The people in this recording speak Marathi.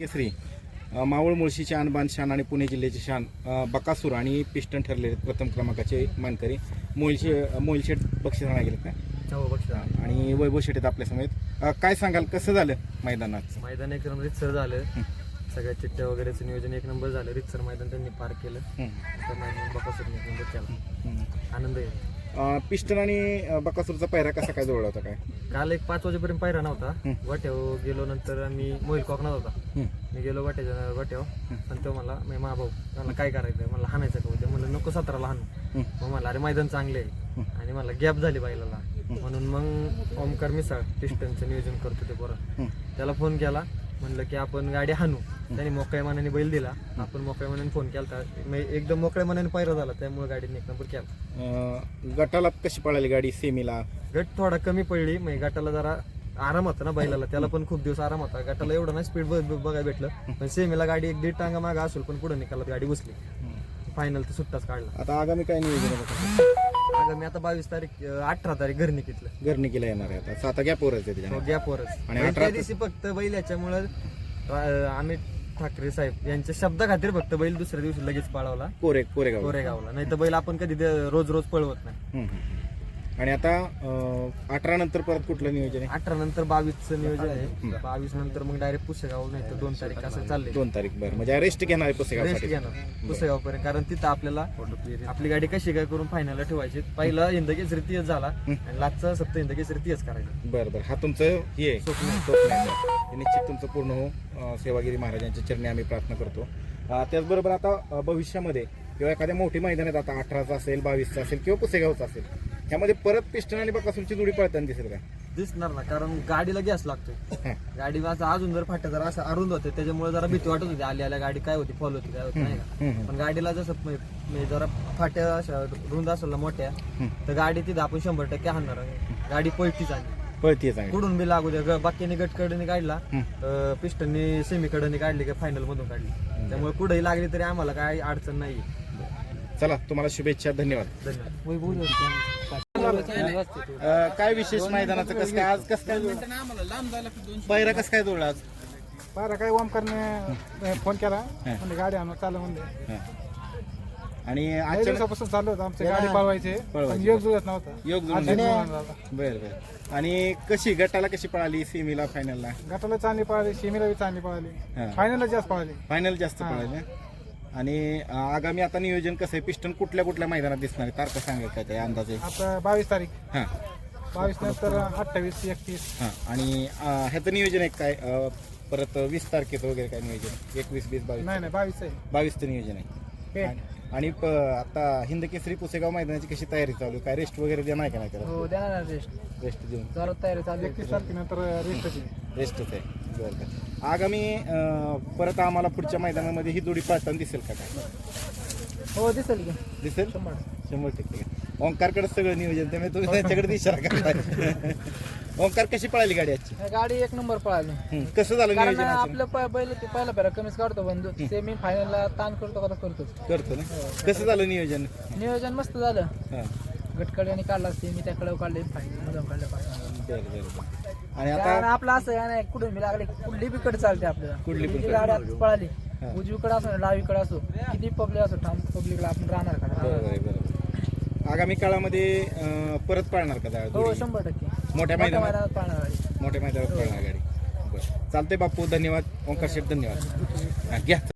केसरी मावळ मुळशी शान बांध शान आणि पुणे जिल्ह्याचे शान बकासूर आणि पिस्टन आहेत प्रथम क्रमांकाचे मानकरी. मोहिलशे मोहिलशेठ बक्षीस आणा गेले का हो आणि वैभव आहेत आपल्या समेत काय सांगाल कसं झालं मैदानात? मैदान एक नंबर रितसर झालं. सगळ्या चिठ्ठ्या वगैरेचं नियोजन एक नंबर झालं. रितसर मैदान त्यांनी पार केलं. तर मैदान नंबर केला. आनंद आहे. पिस्टन आणि बकासूरचा पैरा कसा काय जोडला होता काय? काल एक पाच वाजेपर्यंत पायरा नव्हता. वाट्यावर गेलो नंतर आम्ही मोहिल कोकणात होता. मी गेलो वाट्याच्या वाट्यावर. आणि तो मला मी मा भाऊ. मला काय करायचं मला हाणायचं का? उद्या म्हणलं नको सतराला हाणू. हं. मग मला अरे मैदान चांगले आहे. आणि मला गॅप झाली बैलाला. म्हणून मग ओमकार मिसाळ पिस्टनचं नियोजन करतो ते पोरं. हं. त्याला फोन केला. म्हणलं की आपण गाडी हाणू. त्याने मोकळ्या मनाने बैल दिला. आपण मोकळ्या मनाने फोन केला एकदम मोकळ्या मनाने पैरा झाला. त्यामुळे गाडीने एक नंबर केला. अ, गटाला कशी पळाली गाडी सेमीला? गट थोडा कमी पडली. मग गटाला जरा आराम होता ना बैलाला. त्याला पण खूप दिवस आराम होता. गटाला एवढं नाही स्पीड बघायला भेटलं. पण सेमीला गाडी एक दीड टांगा मागा असेल पण पुढे निकालात गाडी बसली फायनल तर सुट्टाच काढला. आता आगामी काय नियोजन आहे? आता मी आता बावीस तारीख अठरा तारीख घरी निघितलं घरनिकीला येणार आहे आता. साता गॅपवरच आहे त्याच्या गॅपवरच आणि आणि अठरा त्या दिवशी फक्त बैल याच्यामुळं अमित ठाकरे साहेब यांच्या शब्दा खातीर फक्त बैल दुसऱ्या दिवशी लगेच पळवला. कोरे कोरेगाव कोरेगावला. नाही तर बैल आपण कधी रोज रोज पळवत नाही. हम्म, हम्म. आणि आता अठरा नंतर परत कुठलं नियोजन आहे? अठरा नंतर बावीसचं नियोजन आहे. बावीस नंतर मग डायरेक्ट पुसेगाव नाही तर दोन तारीख असं चाललंय. दोन तारीख बरं. म्हणजे रेस्ट घेणार आहे रेस्ट पुसेगावसाठी घेणार. पुसेगाव पर्यंत कारण तिथं आपल्याला आपली गाडी कशी काय करून फायनलला ठेवायची पहिला हिंदकेसरी तीच झाला आणि लाचचा सप्त हिंदकेसरी तीच करायचं. बरं बरं. हा तुमचं हे आहे. स्वप्न आहे. स्वप्न आहे. सर. हे निश्चित तुमचं पूर्ण हो अं, सेवागिरी महाराजांच्या चरणी आम्ही प्रार्थना करतो. अं, त्याचबरोबर आता अं, भविष्यामध्ये किंवा एखाद्या मोठी मैदानात आता अठराचा असेल बावीसचा असेल किंवा पुसेगावचा असेल ह्यामध्ये परत पिस्टन आणि बकासूरची जोडी पळताना दिसेल का? दिसणार ना कारण गाडीला गॅस लागतोय. गाडी असं अजून जर फाट्या जरा असं अरुंद होते त्याच्यामुळे जरा भीती वाटत होती. आली आल्या गाडी काय होती फॉल होती काय होती नाही का. पण गाडीला जसं जरा फाट्या अशा रुंद असेल ना मोठ्या तर गाडी तिथं आपण शंभर टक्के हाणणार. आहे. गाडी पळतीच आली पळतीये चांगली. कुठून बी लागू द्या बाकीने गटकडे काढला पिस्टननी सेमीकडे काढली का फायनल मधून काढली. त्यामुळे कुठेही लागली तरी आम्हाला काय अडचण नाही चला तुम्हाला शुभेच्छा धन्यवाद. अं, काय विशेष मैदानाचं? कसं काय? आज कसं काय? पैरा कसं काय जोडला आज? पारा काय ओमकारने फोन केला. म्हणजे गाडी आणून चालू म्हणजे हां. आणि काही अचानक दिवसापासून चालू होतं आमचे गाडी पळवायचे. योग जुळत नव्हता. योग जुळून आज गेला. जुळून झाला. बर बर. आणि कशी गटाला कशी पळाली सेमीला फायनलला गटाला चांगली पळाली शिमीला बी चांगली हा. पळाली फायनलला जास्त पळाली. फायनल जास्त पळाली ना? आणि आगामी आता नियोजन कसं आहे? पिस्टन कुठल्या कुठल्या मैदानात दिसणार आहे? तारखा सांगेल काय ते अंदाजे? आता बावीस तारीख. हां. बावीस नंतर अठ्ठावीस एकतीस. हां. आणि अं, ह्याचं नियोजन आहे काय? अं, परत वीस तारखेचं वगैरे काय नियोजन? एकवीस वीस बावीस. नाही नाही बावीस आहे. बावीसचं नियोजन आहे. आणि- आणि प- आता हिंद केसरी पुसेगाव मैदानाची कशी तयारी चालू आहे? काय रेस्ट वगैरे देणार आहे का नाही त्याला? देणार रेस्ट रेस्ट देऊन. चालू तयारी चालू एकतीस तारखेनंतर रेस्टची रेस्टच आहे. बरं बरं. आगामी परत आम्हाला पुढच्या मैदानामध्ये ही जोडी पळताना दिसेल का काय? हो दिसेल की. दिसेल? शंभर टक्के. ओंकारकडे सगळं नियोजन त्यामुळे तुम्ही त्यांच्याकडे इशारा करताय. ओंकार कशी पळाली गाडी आजची? गाडी एक नंबर पळाली. कसं झालं कारण नियोजन आजचं? आपलं प- पहिलं ते पहिला फेरा कमीच काढतो पण सेमी फायनलला ताण करतो का करतोच. करतो ना. कसं झालं नियोजन? नियोजन मस्त झालं. हां. गटकडे काढला सेमी त्याकडे काढले मधून काढले आणि आता आपलं असं आहे ना कुठून मी लागले कुठली बी कडे चालते आपल्याला. कुठली किती कडे. गाडी आता पळाली हा. उजवीकडे असो डावीकडे असो किती पब्लिक असो ठाम पब्लिकला आपण राहणार का? बरोबर आहे बरोबर आगामी काळामध्ये अं, परत पळणार का हो जोडी? शंभर टक्के. मोठ्या मैदानात? मैदानात पळणार आहे मोठ्या मैदानात पळणार गाडी. बरं. चालतंय बापू धन्यवाद. ओंकार शेठ धन्यवाद. हां, घ्या.